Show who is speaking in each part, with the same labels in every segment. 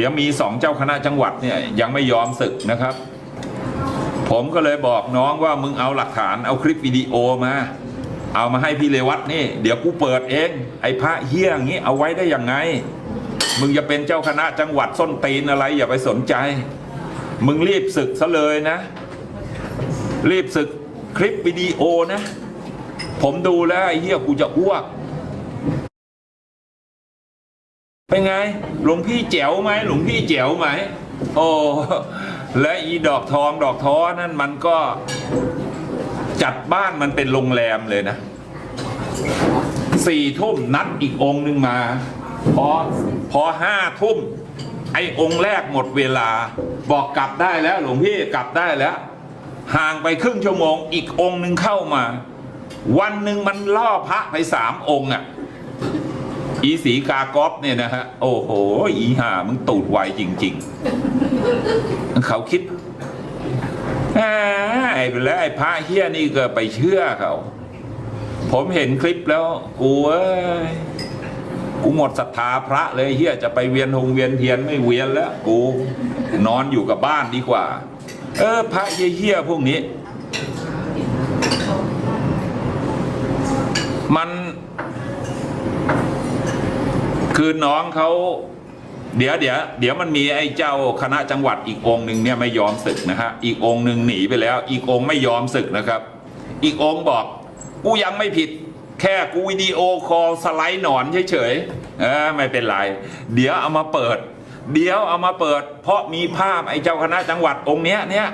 Speaker 1: ดี๋ยวมีสองเจ้าคณะจังหวัดเนี่ยยังไม่ยอมศึกนะครับ ผมก็เลยบอกน้องว่ามึงเอาหลักฐานเอาคลิปวิดีโอมา เอามาให้พี่เลวัตนี่ เดี๋ยวกูเปิดเอง ไอ้พระเฮี้ยอย่างนี้เอาไว้ได้ยังไง มึงจะเป็นเจ้าคณะจังหวัดส้นตีนอะไรอย่าไปสนใจ มึงรีบศึกซะเลยนะ รีบศึกคลิปวิดีโอนะ ผมดูแล้วไอ้เหี้ยกูจะอ้วก เป็นไง หลวงพี่แจ๋วไหมหลวงพี่แจ๋วไหม โอ้ และอีดอกทองดอกท้อนั่นมันก็จัดบ้านมันเป็นโรงแรมเลยนะสี่ทุ่มนัดอีกองหนึ่งมา พอพอห้าทุ่ม ไอ้องค์แรกหมดเวลา บอกกลับได้แล้ว หลวงพี่กลับได้แล้ว ห่างไปครึ่งชั่วโมง อีกองหนึ่งเข้ามา วันหนึ่งมันล่อพระไปสามองค์อะ อีสีกากอบเนี่ยนะฮะ โอ้โห อีห่ามึงตูดไวจริง ๆ เขาคิดแหมไอ้แล้วไอ้พระเฮี้ยนี่ก็ไปเชื่อเขา ผมเห็นคลิปแล้ว กูเอ้ยกูหมดศรัทธาพระเลยเฮียจะไปเวียนหงเวียนเทียนไม่เวียนแล้ว กูนอนอยู่กับบ้านดีกว่า เออ พระเฮี้ยพวกนี้ มัน คือน้องเขาเดี๋ยวเดี๋ยวเดี๋ยวมันมีไอ้เจ้าคณะจังหวัดอีกองหนึ่งเนี่ยไม่ยอมศึกนะฮะอีกองหนึ่งหนีไปแล้ว อีกองไม่ยอมศึกนะครับ อีกองบอกกูยังไม่ผิด แค่กูวิดีโอคอลสไลด์หนอนเฉยๆเออไม่เป็นไร เดี๋ยวเอามาเปิด เดี๋ยวเอามาเปิด เพราะมีภาพไอ้เจ้าคณะจังหวัดองค์เนี้ยเนี่ย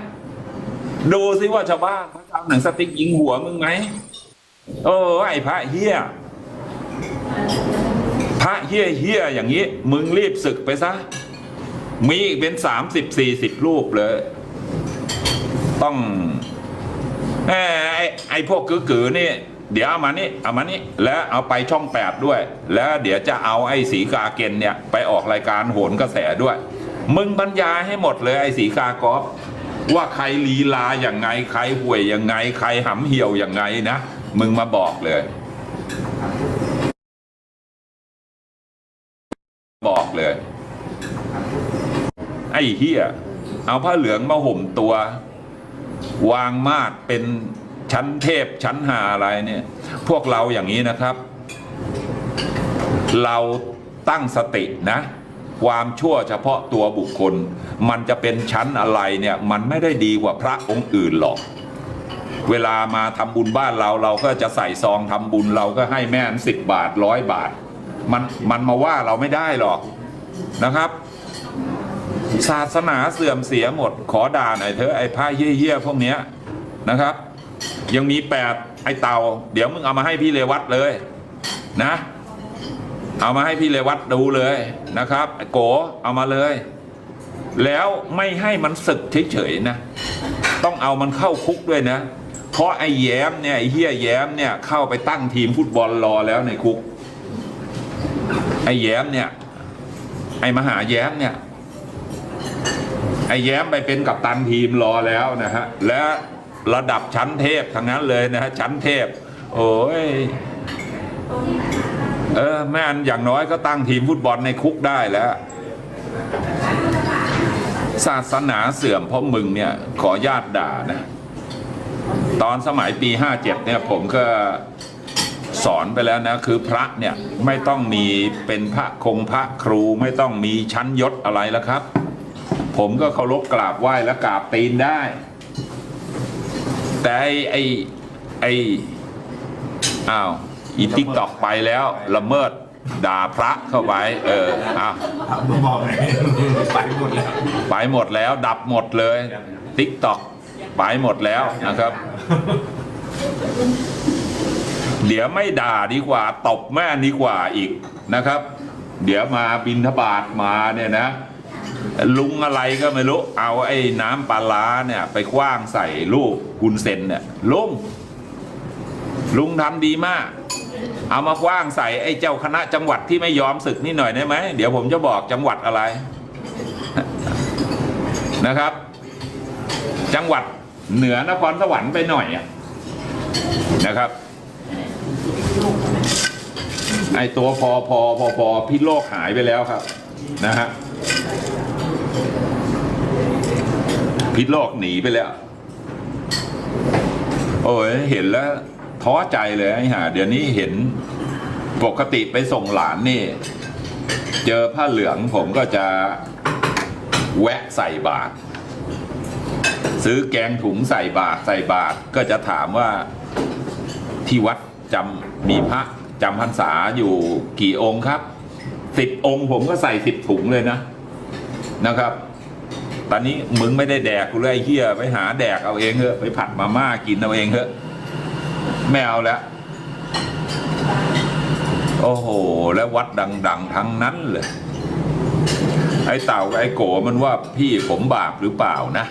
Speaker 1: ดูสิว่าชาวบ้านเขาจะเอาหนังสติ๊กยิงหัวมึงไหมโอ้ไอ้พระเฮีย ระเฮี้ยเฮี้ยอย่างนี้ มึงรีบศึกไปซะ มีอีกเป็นสามสิบสี่สิบรูปเลย ต้องไอ้ไอ้พวกกือกือๆนี่ เดี๋ยวเอามานี่เอามานี่แล้วเอาไปช่องแปดด้วย แล้วเดี๋ยวจะเอาไอ้สีกาเกนเนี่ย ไปออกรายการโหนกระแสด้วย มึงบรรยายให้หมดเลยไอ้สีกากอฟว่าใครลีลาอย่างไง ใครห่วยอยังไง ใครหำเหี่ยวอยังไงนะ มึงมาบอกเลย บอกเลย ไอ้เฮียเอาผ้าเหลืองมาห่มตัว วางมาดเป็นชั้นเทพชั้นหาอะไรเนี่ย พวกเราอย่างนี้นะครับ เราตั้งสตินะ ความชั่วเฉพาะตัวบุคคล มันจะเป็นชั้นอะไรเนี่ย มันไม่ได้ดีกว่าพระองค์อื่นหรอก เวลามาทำบุญบ้านเราเราก็จะใส่ซองทำบุญเราก็ให้แม่สิบบาทร้อยบาท มันมันมาว่าเราไม่ได้หรอกนะครับ ศาสนาเสื่อมเสียหมด ขอด่าหน่อยเถอะไอ้ผ้าเหี้ยๆพวกเนี้ยนะครับ ยังมีแปดไอ้เตาเดี๋ยวมึงเอามาให้พี่เลวัตเลยนะ เอามาให้พี่เลวัตดูเลยนะครับไอ้โกเอามาเลย แล้วไม่ให้มันศึกเฉยๆนะ ต้องเอามันเข้าคุกด้วยนะ เพราะไอ้แย้มเนี่ยไอ้เฮียแย้มเนี่ยเข้าไปตั้งทีมฟุตบอลรอแล้วในคุก ไอ้แย้มเนี่ย ไอ้มหาแย้มเนี่ย ไอ้แย้มไปเป็นกัปตันทีมรอแล้วนะฮะ และระดับชั้นเทพทั้งนั้นเลยนะฮะ ชั้นเทพ โอ้ย เออแม่นอย่างน้อยก็ตั้งทีมฟุตบอลในคุกได้แล้ว ศาสนาเสื่อมเพราะมึงเนี่ย ขอญาติด่านะ ตอนสมัยปี 57 เนี่ยผมก็ สอนไปแล้วนะคือพระเนี่ยไม่ต้องมีเป็นพระคงพระครูไม่ต้องมีชั้นยศอะไรแล้วครับ ผมก็เคารพกราบไหว้และกราบตีนได้ แต่ไอ้ไอ้ไอ้อ้าวอีทิกตอกไปแล้วละเมิดด่าพระเข้าไปเอออ้าว
Speaker 2: ถามมาบอกไงไปหมดแล้ว
Speaker 1: ไปหมดแล้ว ดับหมดเลยทิกตอกไปหมดแล้วนะครับ เดี๋ยวไม่ด่าดีกว่าตบแม่ดีกว่าอีกนะครับ เดี๋ยวมาบินทบาทมาเนี่ยนะ ลุงอะไรก็ไม่รู้ เอาไอ้น้ำปลาร้าเนี่ย ไปคว้างใส่ลูกกุนเซนเนี่ยลุงลุงทำดีมาก เอามาคว้างใส่ไอ้เจ้าคณะจังหวัดที่ไม่ยอมศึกนี่หน่อยได้ไหมเดี๋ยวผมจะบอกจังหวัดอะไรนะครับ จังหวัดเหนือนครสวรรค์ไปหน่อยนะครับ ไอตัวพอพอพอพอพิโลกหายไปแล้วครับ นะฮะพิษโลกหนีไปแล้ว โอ้ยเห็นแล้วท้อใจเลยไอ้ห่าเดี๋ยวนี้เห็นปกติไปส่งหลานนี่ เจอผ้าเหลืองผมก็จะแวะใส่บาตรซื้อแกงถุงใส่บาตรใส่บาตรก็จะถามว่าที่วัดจำมีพระ จำพรรษาอยู่กี่องค์ครับสิบองค์ผมก็ใส่สิบถุงเลยนะนะครับ ตอนนี้มึงไม่ได้แดกกูเลยไอ้เฮียไปหาแดกเอาเองเถอะไปผัดมาม่ากินเอาเองเถอะไม่เอาแล้วโอ้โห แล้ววัดดัง ๆ ทั้งนั้นเลยไอ้เต่าไอ้โกมันว่าพี่ผมบาปหรือเปล่านะ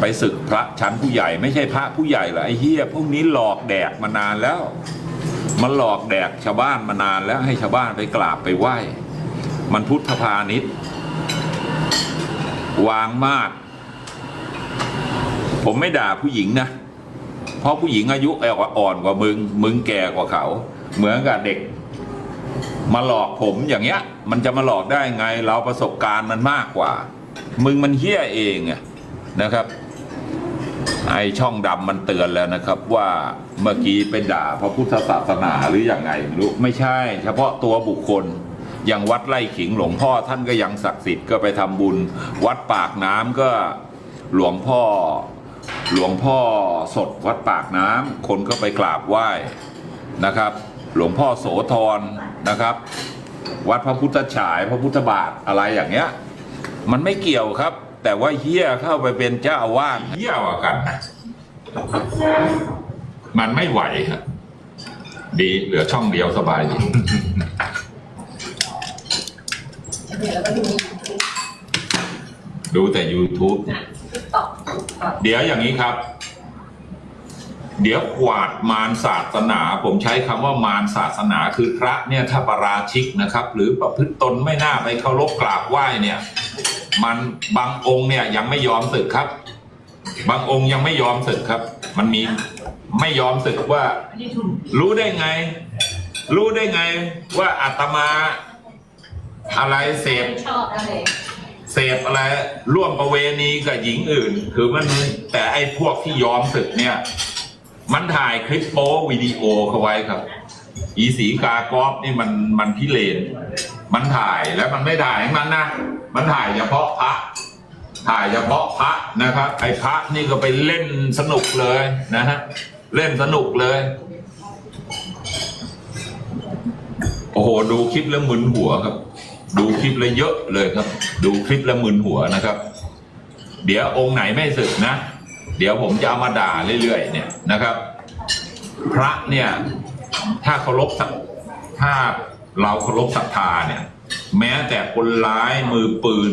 Speaker 1: ไปศึกพระชั้นผู้ใหญ่ไม่ใช่พระผู้ใหญ่หรอไอ้เฮียพวกนี้หลอกแดกมานานแล้ว มันหลอกแดกชาวบ้านมานานแล้วให้ชาวบ้านไปกราบไปไหว้ มันพุทธพาณิชย์วางมากผมไม่ด่าผู้หญิงนะ เพราะผู้หญิงอายุอ่อนกว่ามึง มึงแก่กว่าเขา เหมือนกับเด็ก มาหลอกผมอย่างเงี้ย มันจะมาหลอกได้ไง เราประสบการณ์มันมากกว่า มึงมันเฮี้ยเองนะครับ ไอช่องดำมันเตือนแล้วนะครับว่าเมื่อกี้ไปด่าพระพุทธศาสนาหรืออย่างไงไม่รู้ไม่ใช่ เฉพาะตัวบุคคลอย่างวัดไร่ขิงหลวงพ่อท่านก็ยังศักดิ์สิทธิ์ก็ไปทำบุญ วัดปากน้ำก็หลวงพ่อ หลวงพ่อสดวัดปากน้ำคนก็ไปกราบไหว้นะครับ หลวงพ่อโสธรนะครับ วัดพระพุทธฉายพระพุทธบาทอะไรอย่างเงี้ย มันไม่เกี่ยวครับ แต่ว่าเฮียเข้าไปเป็นเจ้าอาวาสเฮี้ยว่ากันนะมันไม่ไหวครับดีเหลือช่องเดียวสบายดีดูแต่ YouTube เดี๋ยวอย่างนี้ครับ เดี๋ยวกวาดมารศาสนา ผมใช้คำว่ามารศาสนาคือพระเนี่ยถ้าประราชิกนะครับ หรือประพฤติตนไม่น่าไปเคารพกราบไหว้เนี่ย มันบางองค์เนี่ยยังไม่ยอมศึกครับ บางองค์ยังไม่ยอมศึกครับ มันมีไม่ยอมศึกว่า รู้ได้ไง รู้ได้ไงว่าอาตมาอะไรเสพเสพอะไรร่วมประเวณีกับหญิงอื่น คือมันแต่ไอ้พวกที่ยอมศึกเนี่ย มันถ่ายคลิปโป๊วิดีโอเขาไว้ครับ อีสีกากรอบนี่มันมันพิเรนมันถ่ายแล้วมันไม่ถ่ายให้มันนะ มันถ่ายเฉพาะพระถ่ายเฉพาะพระนะครับ ไอ้พระนี่ก็ไปเล่นสนุกเลยนะฮะเล่นสนุกเลย โอ้โห ดูคลิปแล้วมึนหัวครับ ดูคลิปแล้วเยอะเลยครับ ดูคลิปแล้วมึนหัวนะครับ เดี๋ยวองค์ไหนไม่สึกนะ เดี๋ยวผมจะเอามาด่าเรื่อยๆเนี่ยนะครับ พระเนี่ย ถ้าเคารพถ้าเราเคารพศรัทธาเนี่ย แม้แต่คนร้ายมือปืน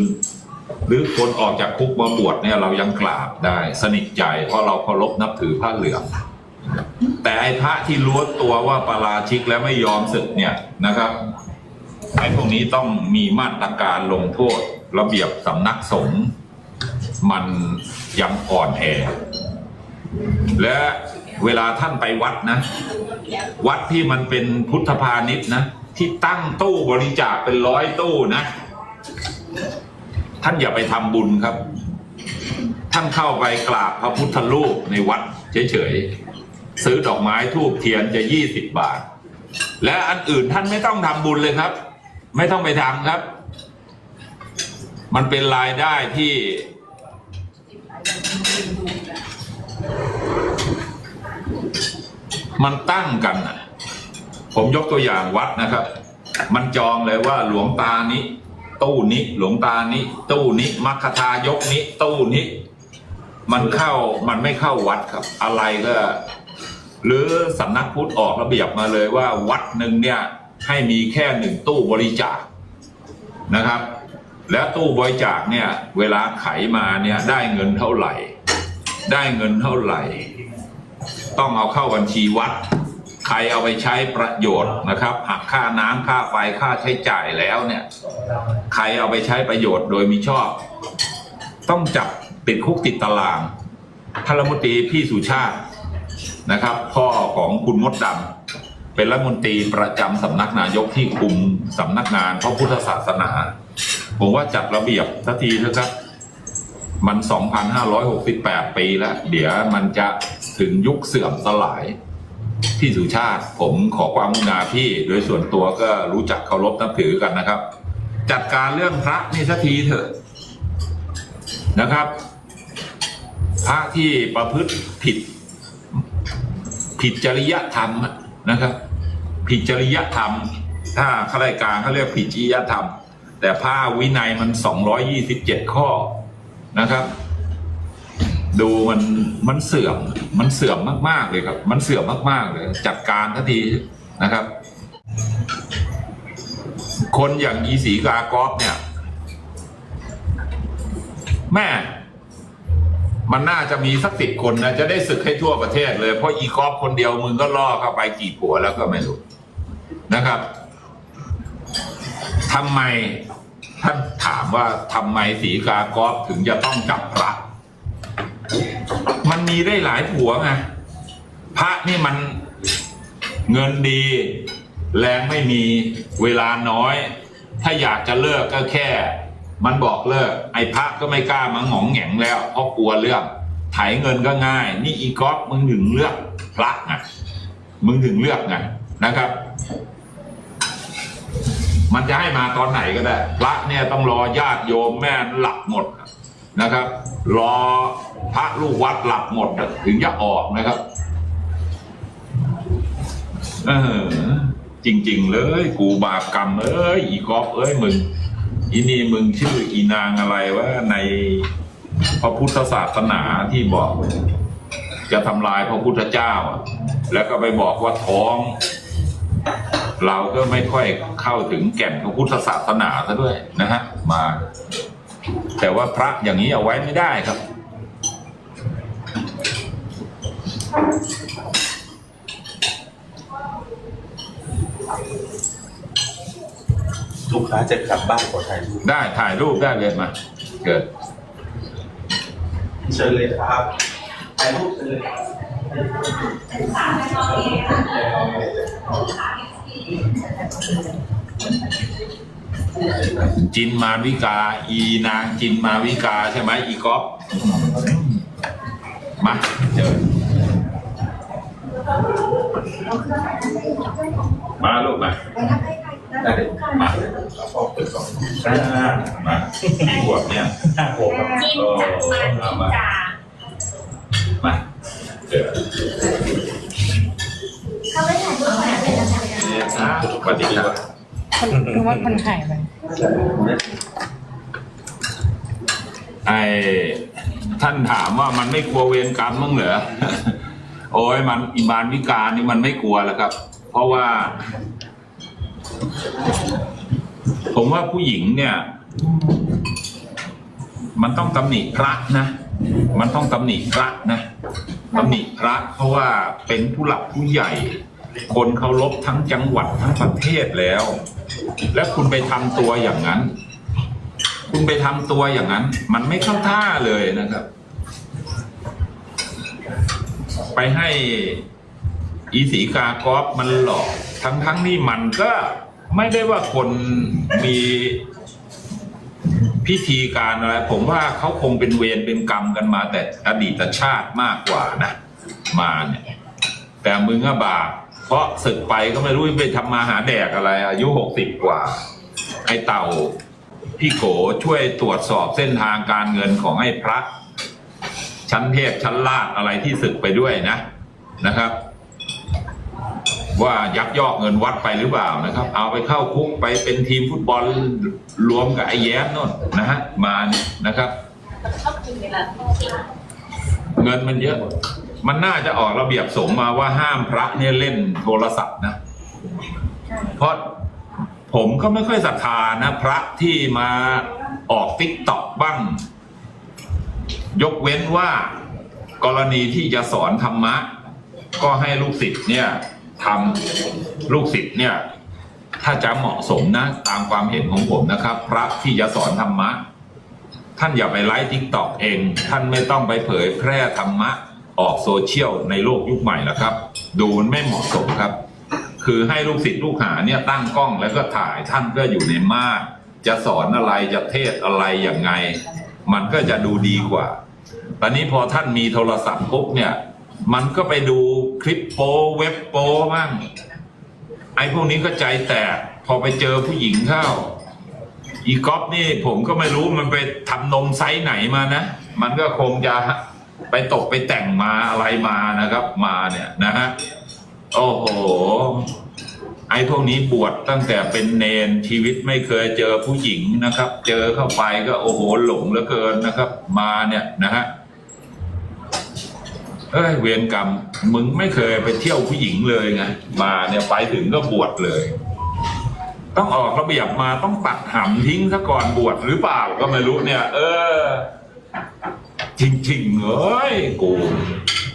Speaker 1: หรือคนออกจากคุกมาบวชเนี่ยเรายังกราบได้สนิทใจเพราะเราเคารพนับถือพระเหลือง แต่ไอ้พระที่รู้ตัวว่าปาราชิกแล้วไม่ยอมศึกเนี่ยนะครับไอ้พวกนี้ต้องมีมาตรการลงโทษระเบียบสำนักสงฆ์มันยังอ่อนแอและเวลาท่านไปวัดนะ วัดที่มันเป็นพุทธพาณิชย์นะ ที่ตั้งตู้บริจาคเป็นร้อยตู้นะ ท่านอย่าไปทำบุญครับ ท่านเข้าไปกราบพระพุทธรูปในวัดเฉยๆ ซื้อดอกไม้ทูบเทียนจะยี่สิบบาท และอันอื่นท่านไม่ต้องทำบุญเลยครับ ไม่ต้องไปทำครับ มันเป็นรายได้ที่มันตั้งกันน่ะ ผมยกตัวอย่างวัดนะครับ มันจองเลยว่าหลวงตานี้ ตู้นี้ หลวงตานี้ ตู้นี้มัคคทายกนี้ ตู้นี้ มันเข้ามันไม่เข้าวัดครับ อะไรก็ หรือสำนักพุทธออกระเบียบมาเลยว่า วัดหนึ่งเนี่ย ให้มีแค่หนึ่งตู้บริจาคนะครับ แล้วตู้บริจาคเนี่ย เวลาไขมาเนี่ย ได้เงินเท่าไหร่ ได้เงินเท่าไหร่ ต้องเอาเข้าบัญชีวัด ใครเอาไปใช้ประโยชน์นะครับหักค่าน้ำค่าไฟค่าใช้จ่ายแล้วเนี่ย ใครเอาไปใช้ประโยชน์โดยมิชอบ ต้องจับติดคุกติดตารางท่านรัฐมนตรีพี่สุชาตินะครับ พ่อของคุณมดดำเป็นรัฐมนตรีประจำสำนักนายกที่คุมสำนักงานพระพุทธศาสนา ผมว่าจัดระเบียบสักทีเถอะครับมัน 2,568 ปีแล้ว เดี๋ยวมันจะถึงยุคเสื่อมสลาย พี่สุชาติ ผมขอความกรุณาพี่โดยส่วนตัวก็รู้จักเคารพนับถือกันนะครับ จัดการเรื่องพระนี่สักทีเถอะนะครับ พระที่ประพฤติผิด ผิดจริยธรรมนะครับ ผิดจริยธรรม ถ้าข้าราชการเขาเรียกผิดจริยธรรม แต่ผ้าวินัยมัน227ข้อนะครับ ดูมันมันเสื่อมมันเสื่อมมาก ๆ เลยครับ มันเสื่อมมาก ๆ เลย จัดการทันทีนะครับ คนอย่างอีสีกากอฟเนี่ย แม่มันน่าจะมีสักสิบคนนะ จะได้ศึกให้ทั่วประเทศเลย เพราะอีกอฟคนเดียวมึงก็ล่อเข้าไปกี่ผัวแล้วก็ไม่รู้นะครับทำไมท่านถามว่าทำไมสีกากอฟถึงจะต้องจับพระ มีได้หลายผัวไงพระนี่มันเงินดี แรงไม่มีเวลาน้อย ถ้าอยากจะเลิกก็แค่ มันบอกเลิก ไอ้พระก็ไม่กล้ามาหงองแหงแล้วเพราะกลัวเรื่องไถเงินก็ง่าย นี่อีก๊อฟมึงถึงเลือกพระไงมึงถึงเลือกไงนะครับ มันจะให้มาตอนไหนก็ได้ พระเนี่ยต้องรอญาติโยมแม่หลับหมด นะครับ รอพระลูกวัดหลับหมดถึงจะออกนะครับเออจริง ๆ เลย กูบาปกรรมเอ้ยอีกอบเอ้ยมึงอีนี่มึงชื่ออีนางอะไรวะในพระพุทธศาสนาที่บอก จะทำลายพระพุทธเจ้าอะแล้วก็ไปบอกว่าท้อง เราก็ไม่ค่อยเข้าถึงแก่นพระพุทธศาสนาซะด้วยนะฮะมา แต่ว่าพระอย่างนี้เอาไว้ไม่ได้ครับ
Speaker 2: ลูกค้าจะกลับบ้านขอถ่ายรูป
Speaker 1: ได้ถ่ายรูปได้เลยมา เกิด
Speaker 2: เชิญเลยครับถ่ายรูปเชิญเลย
Speaker 1: จินมาวิกา อีนางจินมาวิกาใช่ไหมอีก๊อฟมาเจอมาลูกมา
Speaker 2: ได้เลย
Speaker 1: มา
Speaker 2: เอาพอเปิดกล่อง
Speaker 1: อ่ามากี่ขวบเนี่ย
Speaker 2: ห้าโมงครับ
Speaker 3: จิ้มจัดมาจิ้มจ่า
Speaker 1: มาเจอ
Speaker 3: เขาไม่ถ่ายรูปมาเลยนะคะ
Speaker 1: อ่าปฏิบัติ
Speaker 4: คนคือว่าคนไข่ไป
Speaker 1: ไอ้ท่านถามว่ามันไม่กลัวเวรกรรมมั้งเหรอ โอ้ยมันอิมานวิการนี่มันไม่กลัวแล้วครับ เพราะว่า ผมว่าผู้หญิงเนี่ย มันต้องตำหนิพระนะ มันต้องตำหนิพระนะตำหนิพระ เพราะว่าเป็นผู้หลักผู้ใหญ่ คนเคารพทั้งจังหวัดทั้งประเทศแล้ว และคุณไปทำตัวอย่างนั้น คุณไปทำตัวอย่างนั้น มันไม่เข้าท่าเลยนะครับ ไปให้อีสีกากอฟมันหลอก ทั้งทั้งนี่มันก็ไม่ได้ว่าคนมีพิธีการอะไร ผมว่าเขาคงเป็นเวรเป็นกรรมกันมาแต่อดีตชาติมากกว่านะ มาเนี่ย แต่มึงอะบาป ราะศึกไปก็ไม่รู้ไปทำมาหาแดกอะไร อายุหกสิบกว่า ไอ้เต่า พี่โกช่วยตรวจสอบเส้นทางการเงินของไอ้พระ ชั้นเทพชั้นลาดอะไรที่ศึกไปด้วยนะนะครับ ว่ายักยอกเงินวัดไปหรือเปล่านะครับ เอาไปเข้าคุกไปเป็นทีมฟุตบอลรวมกับไอ้แย้มโน่นนะฮะมานะครับ เงินมันเยอะ มันน่าจะออกระเบียบสงฆ์มาว่าห้ามพระเนี่ยเล่นโทรศัพท์นะ เพราะผมก็ไม่ค่อยศรัทธานะ พระที่มาออกติ๊กต็อกบ้าง ยกเว้นว่ากรณีที่จะสอนธรรมะ ก็ให้ลูกศิษย์เนี่ยทำลูกศิษย์เนี่ย ถ้าจะเหมาะสมนะ ตามความเห็นของผมนะครับ พระที่จะสอนธรรมะ ท่านอย่าไปไลฟ์ทิกตอกเอง ท่านไม่ต้องไปเผยแพร่ธรรมะ ออกโซเชียลในโลกยุคใหม่แล้วครับ ดูมันไม่เหมาะสมครับ คือให้ลูกศิษย์ลูกหาเนี่ยตั้งกล้องแล้วก็ถ่ายท่านก็อยู่ในมานจะสอนอะไรจะเทศอะไรอย่างไง มันก็จะดูดีกว่า ตอนนี้พอท่านมีโทรศัพท์ปุ๊บเนี่ย มันก็ไปดูคลิปโปเว็บโปมั่งไอ้พวกนี้ก็ใจแตกพอไปเจอผู้หญิงเข้า อีกอฟนี่ผมก็ไม่รู้มันไปทำนมไซส์ไหนมานะ มันก็คงจะ ไปตกไปแต่งมาอะไรมานะครับ มาเนี่ยนะฮะโอ้โห ไอ้พวกนี้บวชตั้งแต่เป็นเนนชีวิตไม่เคยเจอผู้หญิงนะครับ เจอเข้าไปก็โอ้โหหลงเหลือเกินนะครับ มาเนี่ยนะฮะเอ้ยเวรกรรมมึงไม่เคยไปเที่ยวผู้หญิงเลยไงมาเนี่ยไปถึงก็บวชเลย ต้องออกระเบียบมาต้องปัดหำทิ้งซะก่อนบวชหรือเปล่าก็ไม่รู้เนี่ย เออ จริงๆเอ้ยกู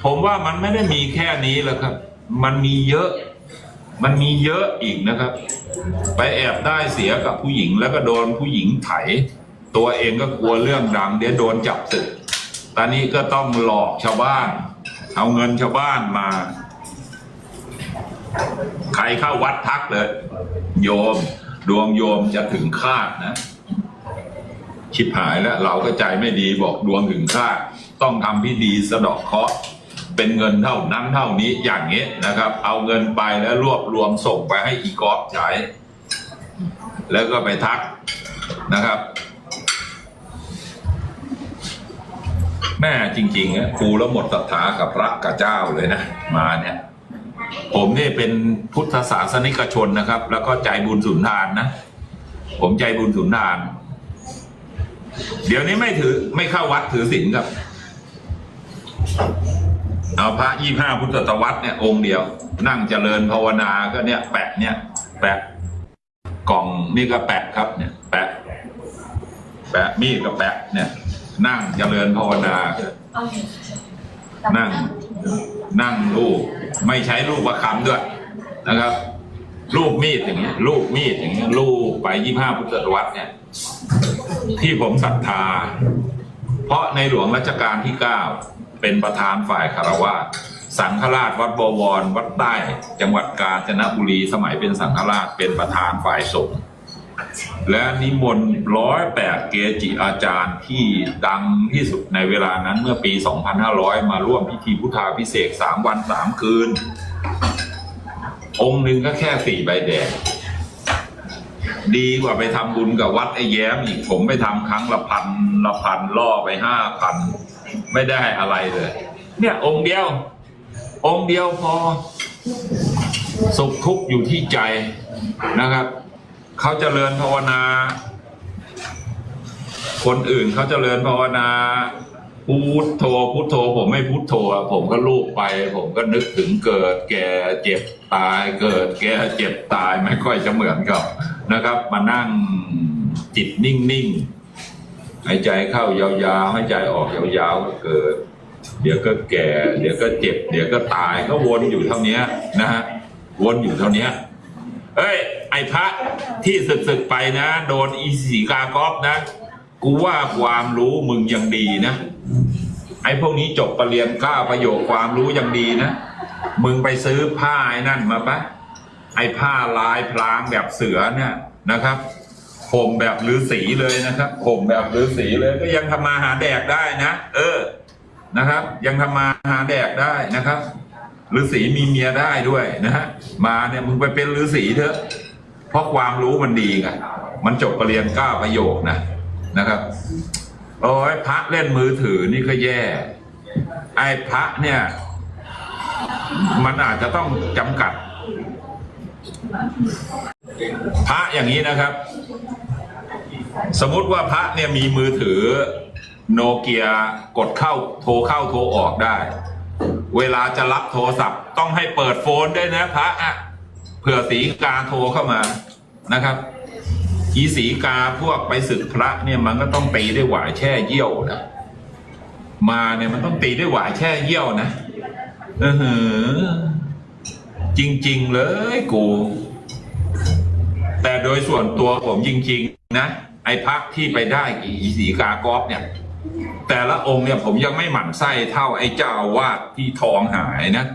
Speaker 1: ผมว่ามันไม่ได้มีแค่นี้แหละครับ มันมีเยอะ มันมีเยอะอีกนะครับ ไปแอบได้เสียกับผู้หญิงแล้วก็โดนผู้หญิงไถ ตัวเองก็กลัวเรื่องดังเดี๋ยวโดนจับศึกตอนนี้ก็ต้องหลอกชาวบ้าน เอาเงินชาวบ้านมา ใครเข้าวัดทักเลย โยม ดวงโยมจะถึงคาดนะ ชิบหายแล้วเราก็ใจไม่ดีบอกดวงถึงคาต้องทำพิธีสะดอกเคราะห์เป็นเงินเท่านั้นเท่านี้อย่างนี้นะครับ เอาเงินไปแล้วรวบรวมส่งไปให้อีกอฟใช้ แล้วก็ไปทักนะครับ แม่จริงๆอะกูแล้วหมดศรัทธากับพระกับเจ้าเลยนะ มาเนี่ย ผมนี่เป็นพุทธศาสนิกชนนะครับ แล้วก็ใจบุญสุนทานนะ ผมใจบุญสุนทาน เดี๋ยวนี้ไม่ถือไม่เข้าวัดถือศีลครับ เอาพระยี่ห้าพุทธตวรรษเนี่ย องค์เดียว นั่งเจริญภาวนาก็เนี่ย แปะเนี่ย แปะ กล่องนี่ก็แปะครับเนี่ย แปะ แปะมีดก็แปะ เนี่ย นั่งเจริญภาวนา นั่ง นั่งรูปไม่ใช้รูปประคำด้วยนะครับ รูปมีดอย่างเงี้ยรูปมีดอย่างเงี้ยรูปไปยี่ห้าพุทธตวรรษเนี่ยที่ผมศรัทธา เพราะในหลวงรัชกาลที่เก้าเป็นประธานฝ่ายคารวะสังฆราชวัดบวร วัดใต้ จังหวัดกาญจนบุรีสมัยเป็นสังฆราชเป็นประธานฝ่ายสงฆ์และนิมนต์ร้อยแปดเกจิอาจารย์ที่ดังที่สุดในเวลานั้นเมื่อปี 2500 มาร่วมพิธีพุทธาพิเศษสามวันสามคืน องค์หนึ่งก็แค่สี่ใบแดง ดีกว่าไปทำบุญกับวัดไอ้แย้มอีกผมไปทำครั้งละพันละพันล่อไปห้าพันไม่ได้อะไรเลย เนี่ย องค์เดียว องค์เดียวพอสุขทุกข์อยู่ที่ใจนะครับเขาเจริญภาวนา คนอื่นเขาเจริญภาวนาพุทโธพุทโธ ผมไม่พุทโธผมก็ลูบไป ผมก็นึกถึงเกิด แก่เจ็บตาย เกิด แก่เจ็บตายไม่ค่อยจะเหมือนกับ นะครับ มานั่งจิตนิ่งๆหายใจเข้ายาวๆหายใจออกยาวๆก็เกิด เดี๋ยวก็แก่ เดี๋ยวก็เจ็บ เดี๋ยวก็ตายก็วนอยู่เท่านี้นะฮะวนอยู่เท่านี้เอ้ย ไอ้พระที่ศึกศึกๆไปนะ โดนอีสีกากอบนะ กูว่าความรู้มึงยังดีนะ ไอพวกนี้จบปรริญญาเก้าประโยคความรู้ยังดีนะ มึงไปซื้อผ้าไอ้นั่นมาปะ ไอ้ผ้าลายพลางแบบเสือเนี่ยนะครับผมแบบฤาษีเลยนะครับผมแบบฤาษีเลยก็ยังทำมาหาแดกได้นะ เออนะครับ ยังทำมาหาแดกได้นะครับฤาษีมีเมียได้ด้วยนะฮะมาเนี่ยมึงไปเป็นฤาษีเถอะ เพราะความรู้มันดีไงมันจบปรริญญาเก้าประโยคนะนะครับโอ้ยพระเล่นมือถือนี่ก็แย่ ไอ้พระเนี่ย มันอาจจะต้องจำกัด พระอย่างนี้นะครับ สมมติว่าพระเนี่ยมีมือถือโนเกียกดเข้าโทรเข้าโทรออกได้ เวลาจะรับโทรศัพท์ ต้องให้เปิดโฟนด้วยนะพระอะเผื่อสีกาโทรเข้ามานะครับอีสีกาพวกไปศึกพระเนี่ยมันก็ต้องตีได้หวายแช่เยี่ยวนะมาเนี่ยมันต้องตีได้หวายแช่เยี่ยวนะเออหือ จริง ๆ เลยกู แต่โดยส่วนตัวผมจริง ๆ นะ ไอ้พักที่ไปได้อีสีกากอบเนี่ย แต่ละองค์เนี่ยผมยังไม่หมั่นไส้เท่าไอ้เจ้าอาวาดที่ทองหายนะ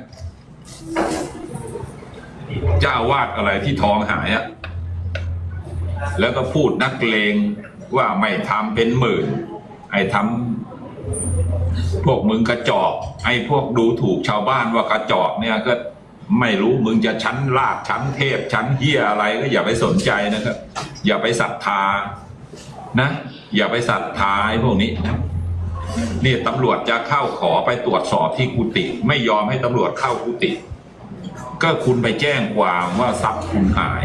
Speaker 1: เจ้าอาวาดอะไรที่ทองหายอะแล้วก็พูดนักเลงว่าไม่ทำเป็นหมื่น ไอ้ทำพวกมึงกระจอก ไอ้พวกดูถูกชาวบ้านว่ากระจอกเนี่ยก็ ไม่รู้มึงจะชั้นลาดชั้นเทพชั้นเฮียอะไรก็อย่าไปสนใจนะครับ อย่าไปศรัทธานะ อย่าไปศรัทธาไอ้พวกนี้นะนี่ตำรวจจะเข้าขอไปตรวจสอบที่กุฏิไม่ยอมให้ตำรวจเข้ากุฏิก็คุณไปแจ้งความว่าทรัพย์คุณหาย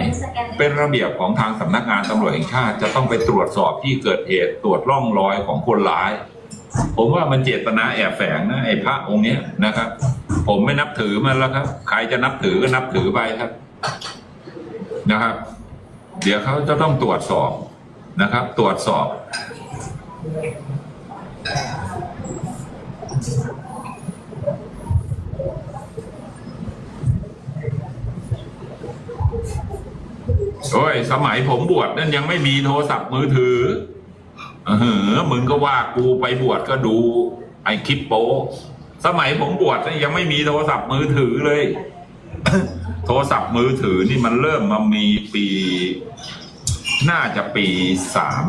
Speaker 1: เป็นระเบียบของทางสำนักงานตำรวจแห่งชาติจะต้องไปตรวจสอบที่เกิดเหตุตรวจร่องรอยของคนร้าย ผมว่ามันเจตนาแอบแฝงนะไอ้พระองค์เนี้ยนะครับ ผมไม่นับถือมันแล้วครับ ใครจะนับถือก็นับถือไปครับนะครับ เดี๋ยวเขาจะต้องตรวจสอบนะครับ ตรวจสอบ โอ้ย สมัยผมบวชนั่นยังไม่มีโทรศัพท์มือถือ เออมึงก็ว่ากูไปบวชก็ดู ไอคลิปโปสมัยผมบวชนี่ยังไม่มีโทรศัพท์มือถือเลย โทรศัพท์มือถือนี่มันเริ่มมามีปี น่าจะปีสาม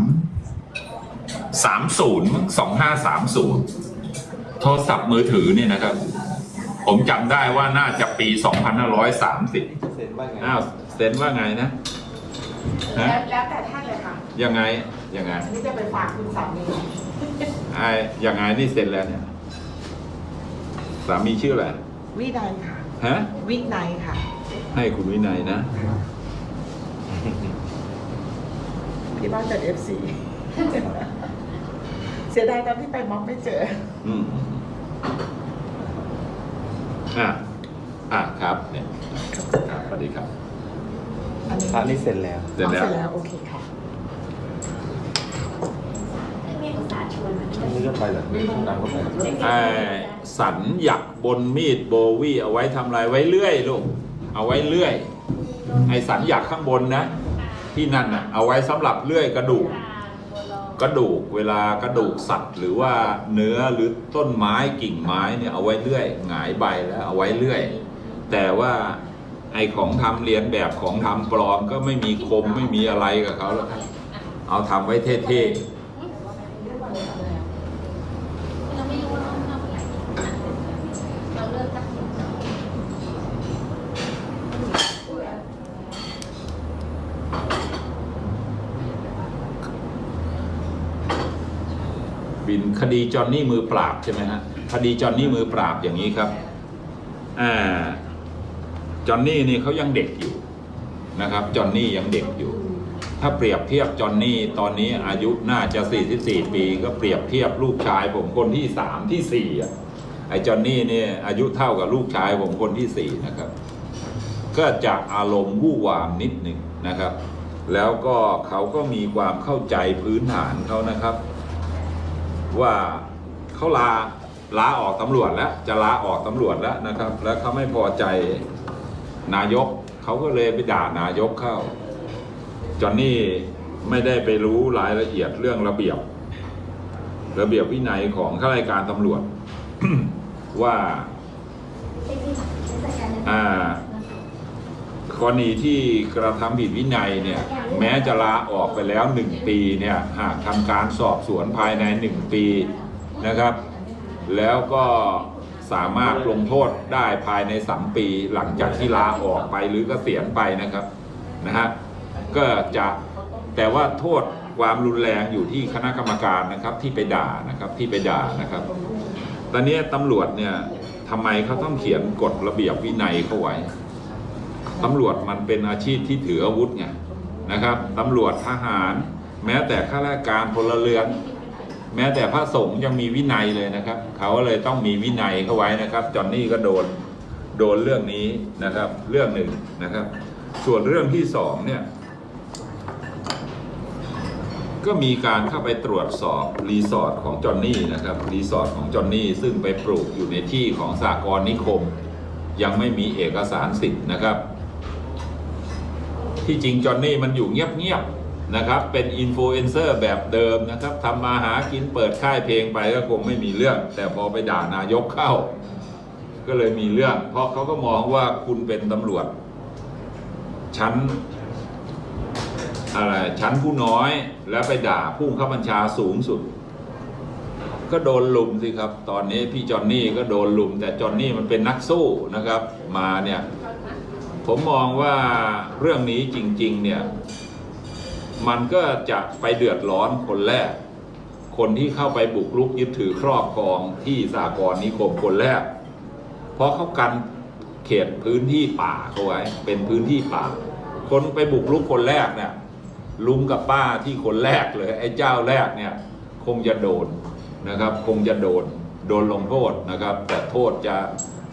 Speaker 1: สามศูนย์สองห้าสามศูนย์โทรศัพท์มือถือเนี่ยนะครับ ผมจำได้ว่าน่าจะปีสองพันห้าร้อยสามสิบ
Speaker 2: เซ็นว่าไง
Speaker 1: อ้าวเซนว่าไงนะฮะ
Speaker 5: แล้วแล้วแต่ท่านเลยค่ะ
Speaker 1: ยังไง ยังไง
Speaker 5: อันนี้จะไปฝากคุณสามี
Speaker 1: ไอ้ยังไงนี่เซ็นแล้วเนี่ย สามีชื่ออะไร
Speaker 5: วินัยค่ะ
Speaker 1: ฮะ
Speaker 5: วินัยค่ะ
Speaker 1: ให้คุณวินัยนะ
Speaker 5: ที่บ้านเป็นเอฟซีเสียดายตอนที่ไปม็อบไม่เจอ
Speaker 1: อืมอะ อะครับ เนี่ยครับสวัสดีครับ
Speaker 5: อันนี้
Speaker 2: พระนี่เซ็นแล้ว
Speaker 1: เสร็จแล้ว
Speaker 5: อ๋อเสร็จแล้ว โอเคค่ะ
Speaker 3: ไม่มีภาษาชว นมัน
Speaker 2: อันนี้ก็ไปเหรอนี่น้ำก็ไปเหรอ
Speaker 1: ไอ้สันหยักบนมีดโบวี่เอาไว้ทำอะไรไว้เลื่อยลูกเอาไว้เลื่อย ไอ้สันหยักข้างบนนะ ที่นั่นน่ะเอาไว้สำหรับเลื่อยกระดูกกระดูกเวลากระดูกสัตว์หรือว่าเนื้อหรือต้นไม้กิ่งไม้เนี่ยเอาไว้เลื่อยหงายใบแล้วเอาไว้เลื่อย แต่ว่าไอของทำเรียนแบบของทำปลอมก็ไม่มีคมไม่มีอะไรกับเขาแล้วครับเอาทำไว้เท่
Speaker 3: เราไม่รู้ว่าเราทำอะไรเราเลิกตัดสินใจ
Speaker 1: ๆ บิน คดีจอห์นนี่มือปราบใช่ไหมฮะคดีจอห์นนี่มือปราบอย่างนี้ครับอ่าจอห์นนี่นี่เขายังเด็กอยู่นะครับจอห์นนี่ยังเด็กอยู่ ถ้าเปรียบเทียบจอห์นนี่ตอนนี้อายุน่าจะ 44 ปี ก็เปรียบเทียบลูกชายผมคนที่สามที่สี่อะไอ้จอห์นนี่เนี่ยอายุเท่ากับลูกชายผมคนที่สี่นะครับ ก็จะอารมณ์วู่วามนิดหนึ่งนะครับ แล้วก็เขาก็มีความเข้าใจพื้นฐานเขานะครับ ว่าเขาลาลาออกตำรวจแล้วจะลาออกตำรวจแล้วนะครับ แล้วเขาไม่พอใจนายกเขาก็เลยไปด่านายกเข้าจอนนี่ไม่ได้ไปรู้รายละเอียดเรื่องระเบียบ ระเบียบวินัยของข้าราชการตำรวจว่าอ่า กรณีที่กระทำผิดวินัยเนี่ยแม้จะลาออกไปแล้วหนึ่งปีเนี่ยหากทำการสอบสวนภายในหนึ่งปีนะครับ แล้วก็สามารถลงโทษได้ภายในสามปีหลังจากที่ลาออกไปหรือก็เกษียณไปนะครับนะฮะก็จะแต่ว่าโทษความรุนแรงอยู่ที่คณะกรรมการนะครับที่ไปด่านะครับที่ไปด่านะครับ ตอนนี้ตำรวจเนี่ยทำไมเขาต้องเขียนกฎระเบียบวินัยเข้าไว้ ตำรวจมันเป็นอาชีพที่ถืออาวุธไงนะครับตำรวจทหาร แม้แต่ข้าราชการพลเรือน แม้แต่พระสงฆ์ยังมีวินัยเลยนะครับ เขาเลยต้องมีวินัยเข้าไว้นะครับ จอนนี่ก็โดนโดนเรื่องนี้นะครับ เรื่องหนึ่งนะครับ ส่วนเรื่องที่สองเนี่ยก็มีการเข้าไปตรวจสอบรีสอร์ทของจอนนี่นะครับรีสอร์ทของจอนนี่ซึ่งไปปลูกอยู่ในที่ของสากรนิคม ยังไม่มีเอกสารสิทธิ์นะครับ ที่จริงจอนนี่มันอยู่เงียบๆนะครับ เป็นอินฟลูเอนเซอร์แบบเดิมนะครับทำมาหากินเปิดค่ายเพลงไปก็คงไม่มีเรื่อง แต่พอไปด่านายกเข้า ก็เลยมีเรื่อง เพราะเขาก็มองว่าคุณเป็นตำรวจ ชั้นอะไรชั้นผู้น้อยแล้วไปด่าผู้บังคับบัญชาสูงสุด ก็โดนลุมสิครับ ตอนนี้พี่จอนนี่ก็โดนลุม แต่จอนนี่มันเป็นนักสู้นะครับ มาเนี่ย ผมมองว่าเรื่องนี้จริง ๆ เนี่ย มันก็จะไปเดือดร้อนคนแรก คนที่เข้าไปบุกรุกยึดถือครอบครองที่สากลนิคมคนแรก เพราะเขากันเขตพื้นที่ป่าเขาไว้ เป็นพื้นที่ป่า คนไปบุกรุกคนแรกเนี่ยลุงกับป้าที่คนแรกเลย ไอ้เจ้าแรกเนี่ย คงจะโดนนะครับ คงจะโดน โดนลงโทษนะครับ แต่โทษจะ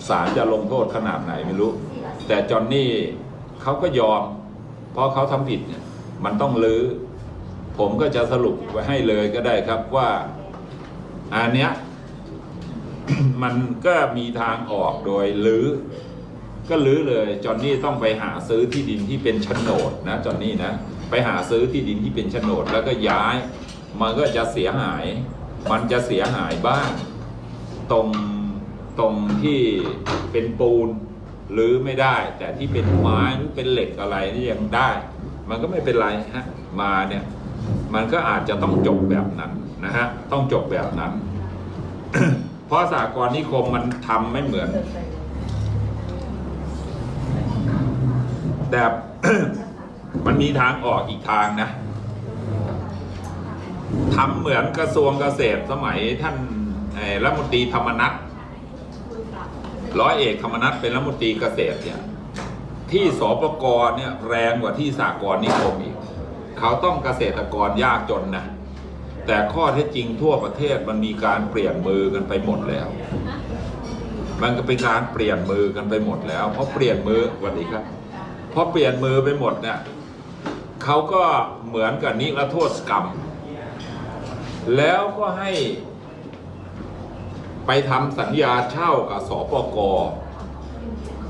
Speaker 1: ศาลจะลงโทษขนาดไหนไม่รู้ แต่จอนนี่เขาก็ยอม เพราะเขาทำผิดเนี่ยมันต้องลื้อ ผมก็จะสรุปไว้ให้เลยก็ได้ครับว่าอันเนี้ยมันก็มีทางออกโดยลื้อ ก็ลื้อเลยจอนนี่ต้องไปหาซื้อที่ดินที่เป็นโฉนดนะจอนนี่นะไปหาซื้อที่ดินที่เป็นโฉนดแล้วก็ย้าย มันก็จะเสียหาย มันจะเสียหายบ้าง ตรงตรงที่เป็นปูน รือไม่ได้ แต่ที่เป็นไม้หรือเป็นเหล็กอะไรนี่ยังได้ มันก็ไม่เป็นไรฮะมาเนี่ยมันก็อาจจะต้องจบแบบนั้นนะฮะต้องจบแบบนั้น เพราะสากลนิคมมันทำไม่เหมือน แต่มันมีทางออกอีกทางนะทำเหมือนกระทรวงเกษตรสมัยท่านรัฐมนตรีธรรมนัฐ ร้อยเอกธรรมนัฐเป็นรัฐมนตรีเกษตรเนี่ยที่สปกรเนี่ยแรงกว่าที่สากลนิคมอีกเขาต้องเกษตรกรยากจนนะ แต่ข้อเท็จจริงทั่วประเทศมันมีการเปลี่ยนมือกันไปหมดแล้ว มันก็เป็นการเปลี่ยนมือกันไปหมดแล้วเพราะเปลี่ยนมือวัสดีครับเพราะเปลี่ยนมือไปหมดเนี่ยเขาก็เหมือนกับนิรโทษกรรม แล้วก็ให้ ไปทำสัญญาเช่ากับสปก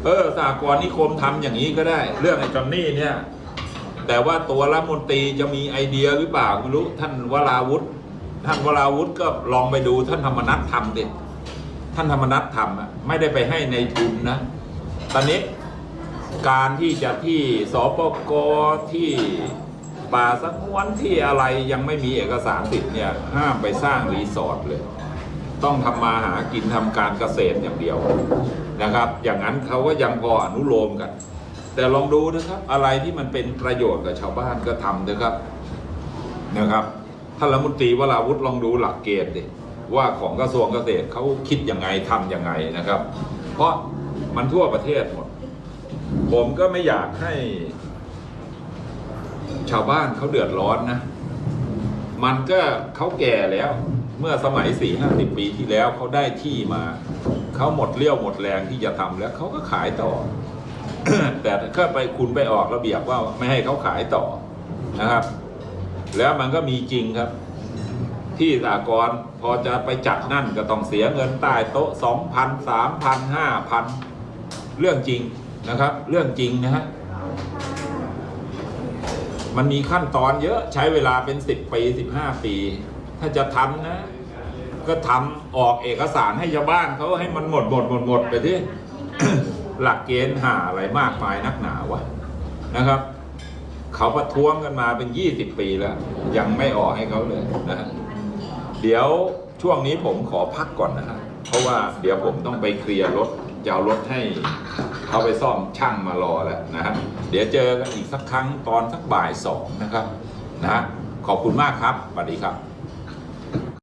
Speaker 1: เออสากลนิคมทำอย่างนี้ก็ได้ เรื่องไอ้จอนนี่เนี่ย แต่ว่าตัวรัฐมนตรีจะมีไอเดียหรือเปล่าไม่รู้ ท่านวราวุธท่านวราวุธก็ลองไปดูท่านธรรมนัฐทำดิท่านธรรมนัฐทำอะไม่ได้ไปให้ในทุนนะ ตอนนี้การที่จะที่สปกที่ป่าสังวนที่อะไรยังไม่มีเอกสารสิทธิ์เนี่ย ห้ามไปสร้างรีสอร์ทเลย ต้องทำมาหากินทำการเกษตรอย่างเดียวนะครับ อย่างนั้นเขาก็ยังพออนุโลมกัน แต่ลองดูนะครับ อะไรที่มันเป็นประโยชน์กับชาวบ้านก็ทำนะครับนะครับท่านรัฐมนตรีวราวุฒิลองดูหลักเกณฑ์ดิว่าของกระทรวงเกษตรเขาคิดยังไงทำยังไงนะครับ เพราะมันทั่วประเทศหมด ผมก็ไม่อยากให้ ชาวบ้านเขาเดือดร้อนนะ มันก็เขาแก่แล้ว เมื่อสมัยสี่ห้าสิบปีที่แล้วเขาได้ที่มา เขาหมดเลี้ยวหมดแรงที่จะทำแล้วเขาก็ขายต่อ แต่ถ้าไปคุณไปออกระเบียบว่าไม่ให้เขาขายต่อนะครับ แล้วมันก็มีจริงครับ ที่สากลพอจะไปจัดนั่นก็ต้องเสียเงินใต้โต๊ะสองพันสามพันห้าพันเรื่องจริงนะครับ เรื่องจริงนะฮะมันมีขั้นตอนเยอะใช้เวลาเป็นสิบปีสิบห้าปี ถ้าจะทำนะ ก็ทำออกเอกสารให้ชาวบ้านเขาให้มันหมดหมดหมดหมดไปที่หลักเกณฑ์หาอะไรมากมายนักหนาวะนะครับ เขาประท้วงกันมาเป็นยี่สิบปีแล้ว ยังไม่ออกให้เขาเลยนะเดี๋ยวช่วงนี้ผมขอพักก่อนนะฮะเพราะว่าเดี๋ยวผมต้องไปเคลียร์รถจะเอารถให้เขาไปซ่อมช่างมารอแล้วนะฮะเดี๋ยวเจอกันอีกสักครั้งตอนสักบ่ายสองนะครับนะขอบคุณมากครับสวัสดีครับ